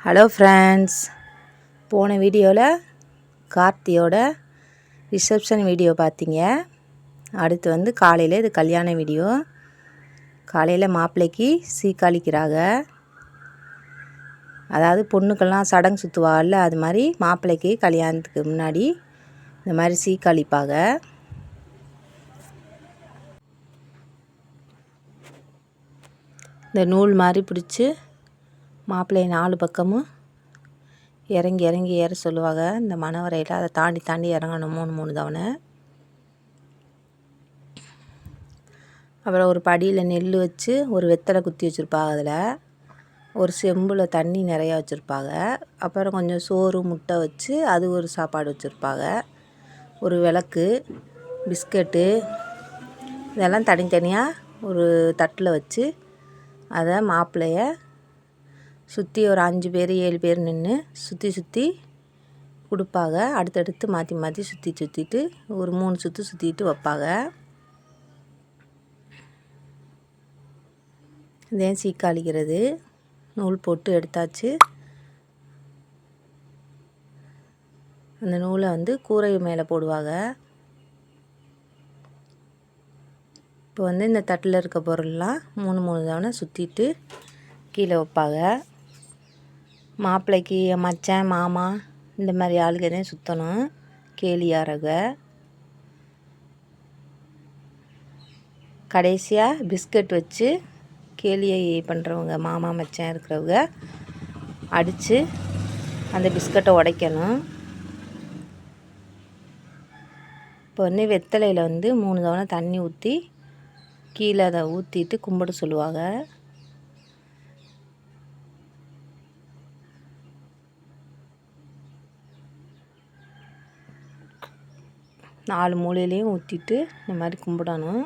Hello friends போன வீடியோவில் கார்த்தியோட ரிசப்ஷன் வீடியோ பார்த்தீங்க. அடுத்து வந்து காலையில் இது கல்யாண வீடியோ காலையில் மாப்பிள்ளைக்கு சீக்காளிக்கிறாங்க அதாவது பொண்ணுக்கெல்லாம் சடங்கு சுற்றுவாள்ல அது மாதிரி மாப்பிள்ளைக்கு கல்யாணத்துக்கு முன்னாடி இந்த மாதிரி சீக்காளிப்பாங்க இந்த நூல் மாதிரி பிடிச்சி மாப்பிள்ளையை நாலு பக்கமும் இறங்கி இறங்கி ஏற சொல்லுவாங்க. இந்த மணவரையில் அதை தாண்டி தாண்டி இறங்கணும் மூணு மூணு தவணை. அப்புறம் ஒரு படியில் நெல் வச்சு ஒரு வெத்தலை குத்தி வச்சுருப்பாங்க அதில். ஒரு செம்பில் தண்ணி நிறையா வச்சுருப்பாங்க. அப்புறம் கொஞ்சம் சோறு முட்டை வச்சு அது ஒரு சாப்பாடு வச்சுருப்பாங்க. ஒரு விளக்கு பிஸ்கட்டு இதெல்லாம் தனித்தனியாக ஒரு தட்டில் வச்சு அதை மாப்பிள்ளைய சுற்றி ஒரு அஞ்சு பேர் ஏழு பேர் நின்று சுற்றி சுற்றி கொடுப்பாங்க அடுத்தடுத்து மாற்றி மாற்றி சுற்றி சுற்றிட்டு ஒரு மூணு சுற்று சுற்றிட்டு வைப்பாங்க இதே சீக்காளிக்கிறது. நூல் போட்டு எடுத்தாச்சு. அந்த நூலை வந்து கூரை மேலே போடுவாங்க இப்போ வந்து இந்த தட்டில் இருக்க பொருள்லாம் மூணு மூணு தவணை சுற்றிட்டு கீழே வைப்பாங்க மாப்பிள்ளைக்கு மச்சான் மாமா இந்த மாதிரி ஆளுங்க தான் சுற்றணும் கேலியாரக கடைசியாக பிஸ்கட் வச்சு கேலியை பண்ணுறவங்க மாமா மச்சான் இருக்கிறவங்க அடித்து அந்த பிஸ்கட்டை உடைக்கணும். இப்போ வந்து வெத்தலையில் வந்து மூணு தவணை தண்ணி ஊற்றி கீழே அதை ஊற்றிட்டு கும்பிட சொல்லுவாங்க. நாலு மூலையிலையும் ஊற்றிட்டு இந்த மாதிரி கும்பிடணும்.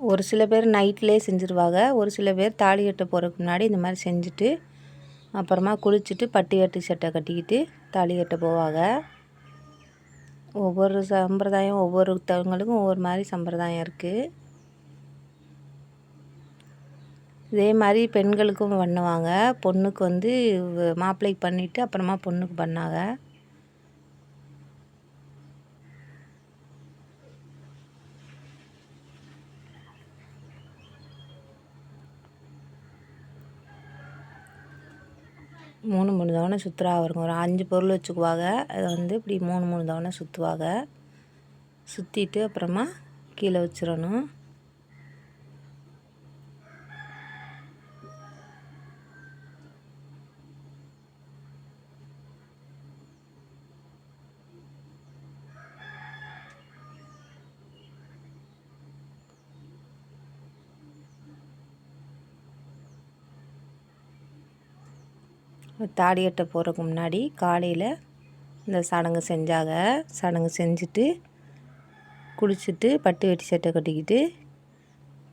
ஒரு சில பேர் நைட்லேயே செஞ்சுருவாங்க. ஒரு சில பேர் தாலி கட்ட போகிறதுக்கு முன்னாடி இந்த மாதிரி செஞ்சுட்டு அப்புறமா குளிச்சுட்டு பட்டு கட்டி சட்டை கட்டிக்கிட்டு தாலி கட்ட போவாங்க. ஒவ்வொரு சம்பிரதாயம் ஒவ்வொருத்தவங்களுக்கும் ஒவ்வொரு மாதிரி சம்பிரதாயம் இருக்குது இதே மாதிரி பெண்களுக்கும் பண்ணுவாங்க. பொண்ணுக்கு வந்து மாப்பிள்ளைக்கு பண்ணிவிட்டு அப்புறமா பொண்ணுக்கு பண்ணாங்க. மூணு மூணு தவணை சுற்றுறா அவருங்க ஒரு அஞ்சு பொருள் வச்சுக்குவாங்க. அதை வந்து இப்படி மூணு மூணு தவணை சுற்றுவாங்க சுற்றிட்டு அப்புறமா கீழே வச்சிடணும். தாடி கட்ட போகிறதுக்கு முன்னாடி காலையில் இந்த சடங்கு செஞ்சாங்க சடங்கு செஞ்சுட்டு குளிச்சுட்டு பட்டு வெட்டி சட்டை கட்டிக்கிட்டு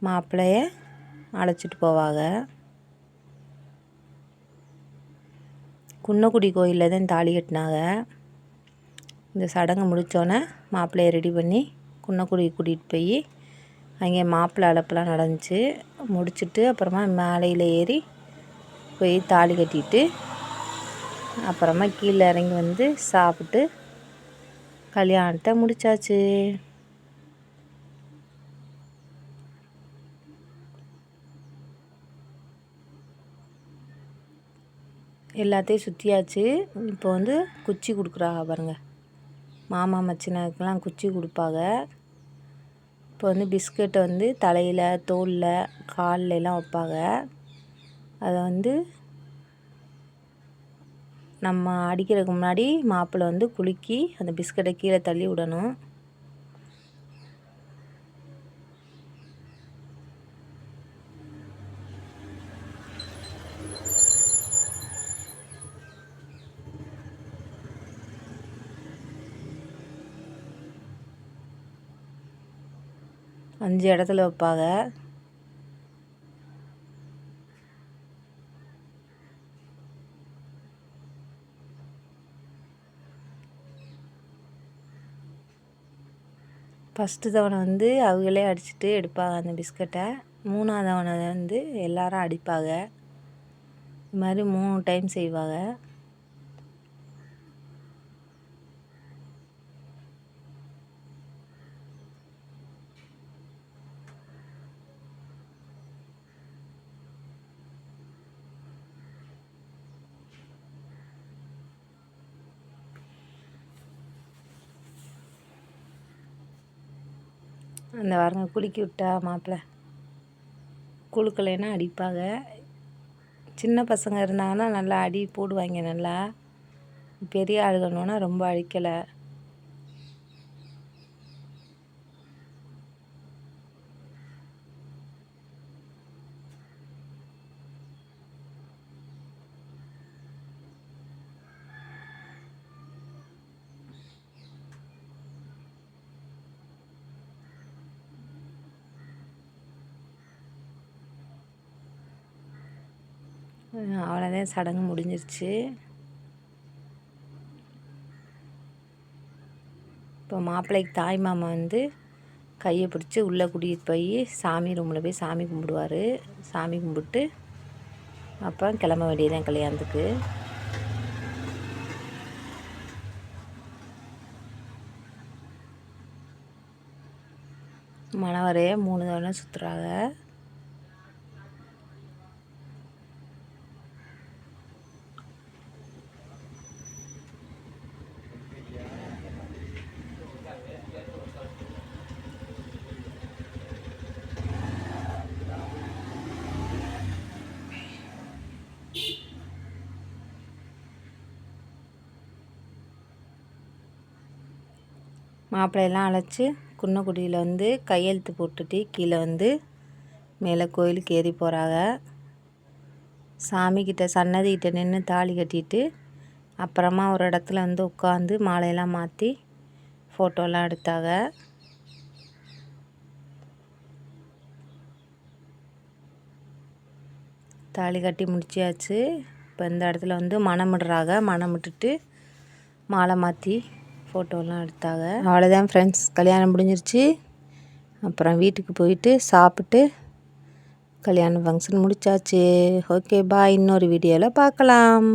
மாப்பிள்ளைய அழைச்சிட்டு போவாங்க குன்னக்குடி கோயிலில் தான் தாலி கட்டினாங்க இந்த சடங்கு முடித்தோன்னே மாப்பிள்ளைய ரெடி பண்ணி குன்னக்குடி கூட்டிகிட்டு போய் அங்கே மாப்பிள்ளை அழைப்பெல்லாம் நடந்துச்சு. முடிச்சுட்டு அப்புறமா மேலையில் ஏறி போய் தாலி கட்டிட்டு அப்புறமா கீழே இறங்கி வந்து சாப்பிட்டு கல்யாணத்தை முடித்தாச்சு எல்லாத்தையும் சுற்றியாச்சு இப்போ வந்து குச்சி கொடுக்குறாங்க பாருங்கள் மாமா மச்சினருக்கெலாம் குச்சி கொடுப்பாங்க இப்போ வந்து பிஸ்கட்டை வந்து தலையில் தோலில் காலில் எல்லாம் வைப்பாங்க அதை வந்து நம்ம அடிக்கிறதுக்கு முன்னாடி மாப்பிள்ளை வந்து குலுக்கி அந்த பிஸ்கட்டை கீழே தள்ளி விடணும். அஞ்சு இடத்துல வைப்பாங்க. ஃபஸ்ட்டு தவணை வந்து அவங்களே அடிச்சுட்டு எடுப்பாங்க அந்த பிஸ்கட்டை. மூணாவது தவணை வந்து எல்லாரும் அடிப்பாங்க. இது மாதிரி மூணு டைம் செய்வாங்க. அந்த வாருங்க குலுக்கி விட்டா மாப்பிள்ளை குழுக்கலைன்னா அடிப்பாங்க. சின்ன பசங்க இருந்தாங்கன்னா நல்லா அடி போடுவாங்க நல்லா. பெரிய ஆளுகணுன்னா ரொம்ப அடிக்கலை. அவ்வளோதான் சடங்கு முடிஞ்சிருச்சு. இப்போ மாப்பிள்ளைக்கு தாய் மாமா வந்து கையை பிடிச்சி உள்ளே கூட்டிகிட்டு போய் சாமி ரூமில் போய் சாமி கும்பிடுவார். சாமி கும்பிட்டு அப்புறம் கிளம்ப வேண்டியதான் கல்யாணத்துக்கு. மணவரே மூணு தவணை சுற்றுறாங்க மாப்பிள்ளையெல்லாம் அழைச்சி குன்னக்குடியில் வந்து கையெழுத்து போட்டுட்டு கீழே வந்து மேலே கோயிலுக்கு ஏறி போகிறாங்க சாமிக்கிட்ட சன்னதிக்கிட்ட நின்று தாலி கட்டிட்டு அப்புறமா ஒரு இடத்துல வந்து உட்காந்து மாலையெல்லாம் மாற்றி ஃபோட்டோலாம் எடுத்தாங்க. தாலி கட்டி முடிச்சியாச்சு இப்போ இந்த இடத்துல வந்து மணமிடுறாங்க மணமிட்டுட்டு மாலை மாற்றி ஃபோட்டோலாம் எடுத்தாங்க. அவ்வளோதான் ஃப்ரெண்ட்ஸ் கல்யாணம் முடிஞ்சிருச்சு. அப்புறம் வீட்டுக்கு போயிட்டு சாப்பிட்டு கல்யாண ஃபங்க்ஷன் முடிச்சாச்சு. ஓகே பாய் இன்னொரு வீடியோவில் பார்க்கலாம்.